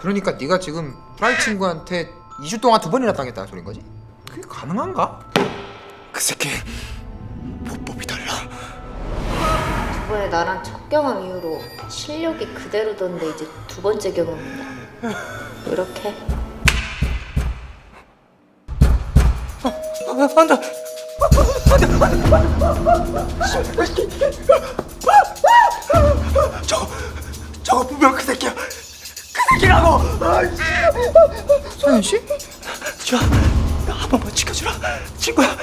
그러니까 네가 지금 프라이 친구한테 2주 동안 두 번이나 당했다는 소린 거지? 그게 가능한가? 그 새끼 보법이 달라. 저번에 나랑 첫 경험 이후로 실력이 그대로던데 이제 두 번째 경험이야. 이렇게 아, 안돼. 저거 저거 분명 그 새끼야. 그 새끼라고. 아, 서현 씨? 저, 한 번만 지켜주라. 친구야.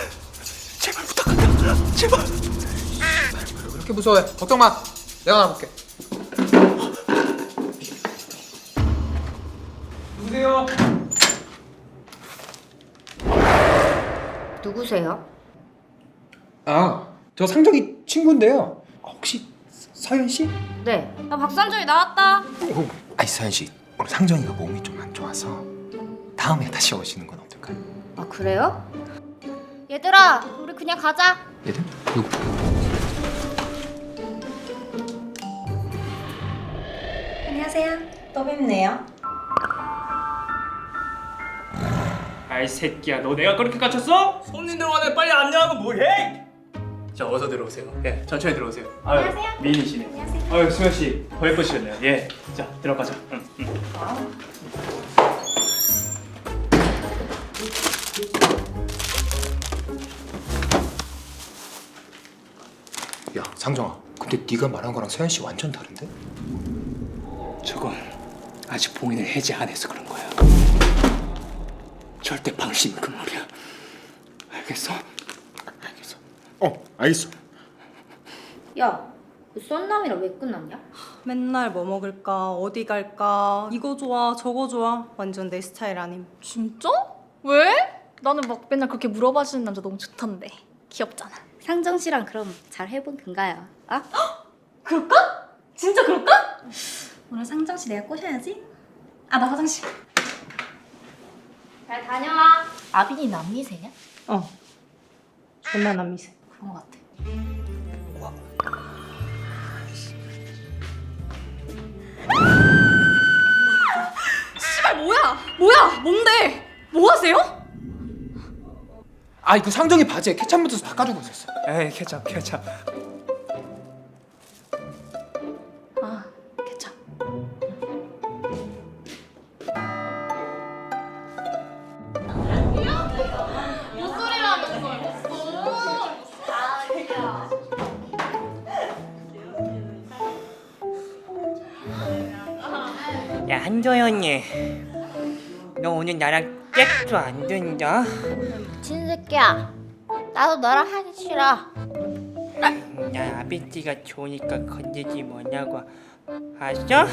제발 부탁한다. 제발. 왜 그렇게 무서워해? 걱정 마. 내가 나볼게. 누구세요? 누구세요? 아, 저 상정이 친구인데요. 아, 혹시 서현 씨? 네. 나 박산정이 나왔다. 오, 아니 서현 씨 오늘 상정이가 몸이 좀 안 좋아서 다음에 다시 오시는 건 어떨까요? 아 그래요? 얘들아, 우리 그냥 가자. 얘들 누구? 안녕하세요. 또 뵙네요. 아이 새끼야 너 내가 그렇게 갇혔어? 손님들 오늘 빨리 안녕하고 뭐해? 자 어서 들어오세요 예 천천히 들어오세요 아유, 안녕하세요. 미인이시네 안녕하세요. 아유 수현 씨 더 예쁘시겠네요 예 자 들어가자 응, 응. 야 상정아, 근데 네가 말한 거랑 서현 씨 완전 다른데? 저건 아직 봉인을 해제 안 해서 그런 거야. 절대 방심 금물이야. 알겠어? 어, 알겠어. 야, 그 썬남이랑 왜 끝났냐? 맨날 뭐 먹을까, 어디 갈까, 이거 좋아, 저거 좋아. 완전 내 스타일 아님. 진짜? 왜? 나는 막 맨날 그렇게 물어봐주는 남자 너무 좋던데 귀엽잖아 상정 씨랑 그럼 잘 해본 건가요? 아? 그럴까? 진짜 그럴까? 오늘 상정 씨 내가 꼬셔야지. 아, 나 화장실. 잘 다녀와. 아빈이 남미세냐? 어. 존나 남미세. 그런 것 같아 씨발 뭐야? 뭐야? 뭔데? 뭐 하세요? 아, 그 상정이 바지에 케찹 묻어서 닦아주고 있었어. 에이 케찹 케찹. 한조연이 너 오늘 나랑 짝도 안 된다 미친 새끼야. 나도 너랑 하기 싫어. 나 아비띠가 좋으니까 건들지 뭐냐고 알았어?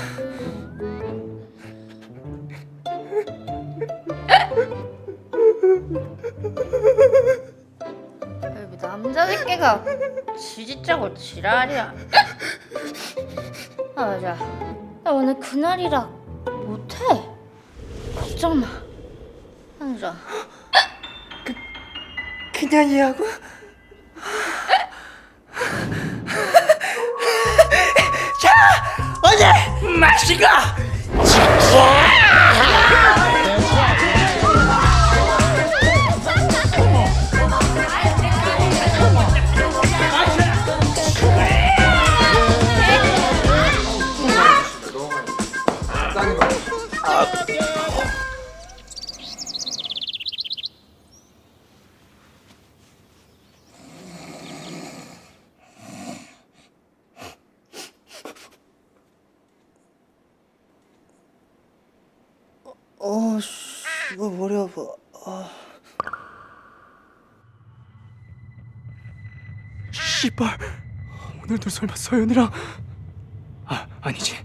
여기 남자 새끼가 지지짜고 지랄이야. 아 맞아. 나 오늘 그날이라 걱정 마. 한자. 그냥이라고? 자 어제 마시고 뭐 머리 아파. 아. 씨발. 오늘도 설마 서연이랑? 아 아니지.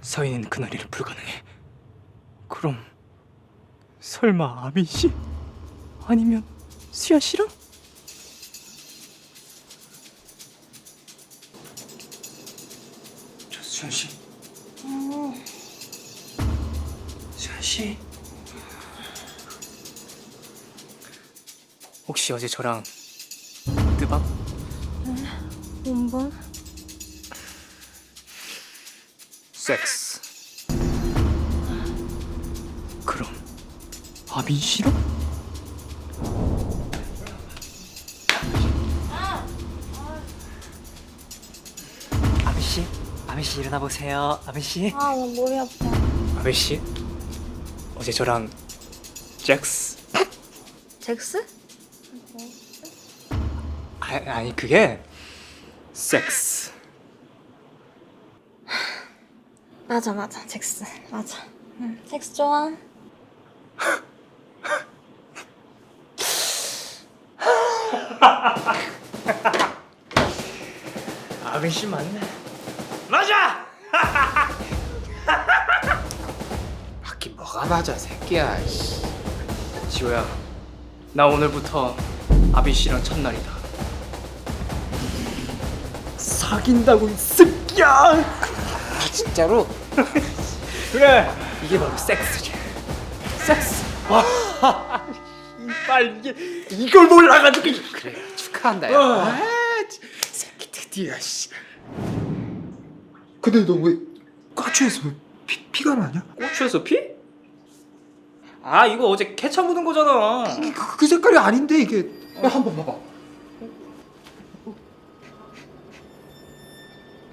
서연이는 그날이라 불가능해. 그럼 설마 아민 씨? 아니면 수야 씨랑? 저 수현 씨. 수현 씨. 혹시 어제 저랑 뜨밤? 본분? 섹스. 아빈 싫어? 아비 씨, 아비 씨 일어나 보세요. 아비 씨. 아, 나 머리 아파. 아빈 씨 어제 저랑 잭스 잭스? 아, 아니 그게 섹스 맞아, 맞아. 잭스. 맞아. 응, 잭스 좋아. 아빈 씨 맞네 맞아 바퀴 뭐가 맞아 새끼야. 씨. 지호야 나 오늘부터 아빈 씨랑 첫날이다 사귄다고 이 새끼야 아 진짜로? 그래 이게 바로 섹스지 섹스 와 이빨 이게 이걸 몰라가지고 그래 축하한다. 야. 어. 아, 지- 새끼 드디어 씨. 근데 너 왜 까추에서 피, 피가 나냐? 고추에서 피? 아 이거 어제 케찹 묻은 거잖아 그, 그 색깔이 아닌데 이게. 야 한번 봐봐.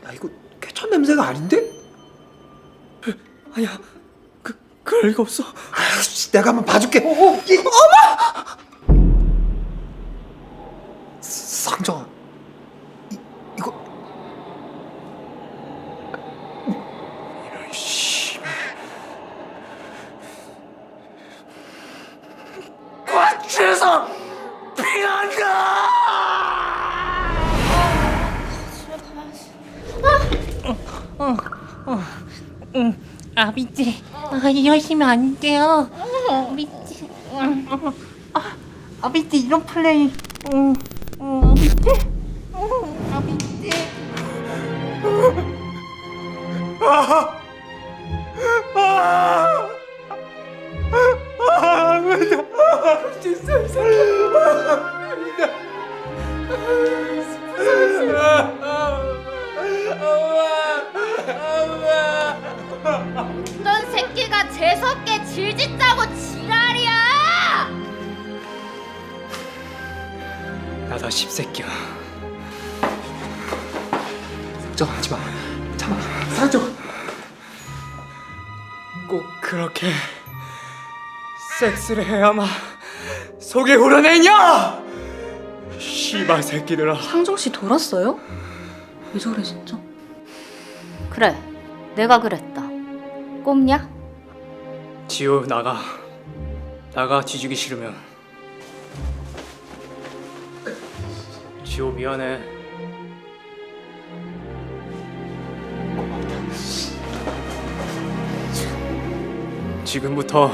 야 이거 케첩 냄새가 아닌데? 아니야 그 그럴 리가 없어 아이씨 내가 한번 봐줄게. 이, 어머! 상정아, 이, 이거 이런 씨. 꽉채서 아비지, 아, 이러시면 안 돼요. 아비지, 아, 아비지 이런 플레이. 음, 음, 아비지, 음, 아비지. 넌새 끼가 재수없게 질질 짜고 지랄이야! 나다 십새끼야 걱정하지 마. 참아. 상정. 꼭 그렇게 섹스를 해야만 속이 후련해냐? 씨발 새끼들아 상정 씨 돌았어요? 왜 저래 진짜? 그래, 내가 그랬다. 꼽냐? 지호 나가. 나가 뒤지기 싫으면. 지호 미안해. 지금부터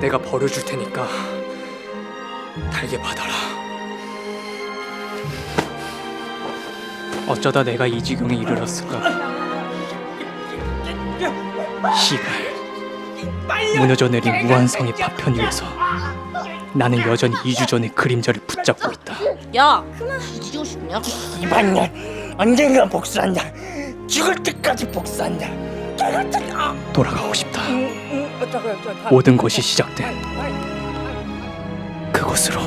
내가 버려줄 테니까 달게 받아라. 어쩌다 내가 이 지경에 이르렀을까? 시발 무너져 내린 무한성의 파편 위에서 나는 여전히 2주 전의 그림자를 붙잡고 있다. 야, 뒤지고 싶냐? 이반년 언젠가 복수한다. 죽을 때까지 복수한다. 돌아가고 싶다. 모든 것이 시작된 그곳으로.